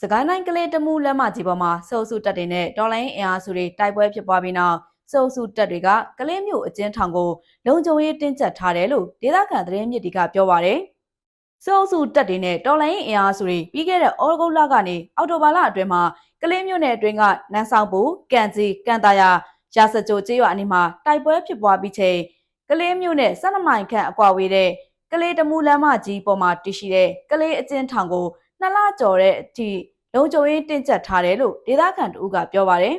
စကိုင်းတိုင်းကလေးတမူလက်မကြီးပေါ်မှာစုပ်စုတက်တွေနဲ့တော်လိုင်းအင်အားစုတွေတိုက်ပွဲဖြစ်ပွားပြီးနောက်စုပ်စုတက်တွေကကလေးမျိုးအကျဉ်းထောင်ကိုလုံခြုံရေးတင်းကျပ်ထားတယ်လို့ဒေသခံသတင်းမြစ်တွေကပြောပါရယ်စုပ်စုတက်တွေနဲ့တော်လိုင်းအင်အားစုတွေပြီးခဲ့တဲ့ဩဂုတ်လကနေအောက်တိုဘာလအတွင်းမှာကလေးမျိုးနယ်အတွင်းကနန်းဆောင်ပူကန်စီကန်တာယာရာစကြိုကျေးရွာအနီးမှာတိုက်ပွဲဖြစ်ပွားပြီးချိန်ကလေးမျိုးနဲ့12မိုင်ခန့်အကွာဝေးတဲ့ ကလေးတမူလမ်းမကြီးပေါ်မှာတည်ရှိတဲ့ကလေးအကျဉ်းထောင်ကိုနှစ်လကျော်တဲ့အထိလုံခြုံရေးတင်းကျပ်ထားတယ်လို့ဒေသခံတို့ကပြောပါတယ်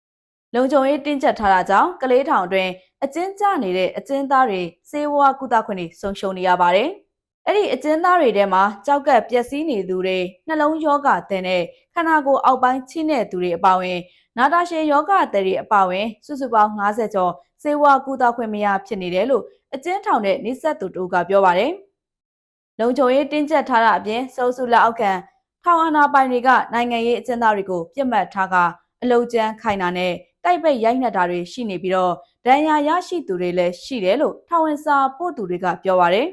။လုံခြုံရေးတင်းကျပ်ထားတာကြောင့်ကလေးထောင်အတွင်းအကျဉ်းကျနေတဲ့အကျဉ်းသားတွေစေဝါကုသခွင့်တွေဆုံးရှုံးနေရပါတယ်။အဲ့ဒီအကျဉ်းသားတွေထဲမှာကြောက်ကပ်ပျက်စီးနေသူတွေနှလုံးယောဂတဲ့နဲ့ခန္ဓာကိုယ်အောက်ပိုင်းချိတဲ့သူတွေအပါအဝင်နာတာရှည်ယောဂတဲ့တွေအပါအဝင်စုစုပေါင်း90ကျော် စေဝါကုသခွင့်မရဖြစ်နေတယ်လို့အကျဉ်းထောင်တဲ့နေဆက်သူတို့ကပြောပါတယ်။လုံခြုံရေးတင်းကျပ်ထားတာအပြင်စုစုလက်အောက်ခံထောင်အာဏာပိုင်တွေကနိုင်ငံရေးအကျဉ်းသားတွေကိုပြစ်မှတ်ထားကအလုကြမ်းခိုင်တာနဲ့တိုက်ပိတ်ရိုက်နှက်တာတွေရှိနေပြီးတော့ဒဏ်ရာရရှိသူတွေလည်းရှိတယ်လို့ထောင်ဝင်စာပို့သူတွေကပြောပါရယ်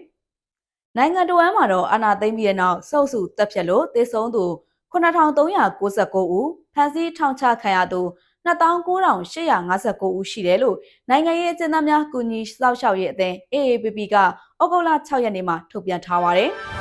နိုင်ငံတော်အမှာတော့အာဏာသိမ်းပြီးတဲ့နောက်စုပ်စုတက်ဖြတ်လို့သေဆုံးသူ9399ဦးဖမ်းဆီးထောင်ချခံရသူ 29,859ဦးရှိတယ်လို့နိုင်ငံရေးအကျဉ်းသားများကူညီစောင့်ရှောက်ရေးအသင်း AAPP ကဩဂုတ်လ6ရက်နေ့မှာထုတ်ပြန်ထားပါတယ်။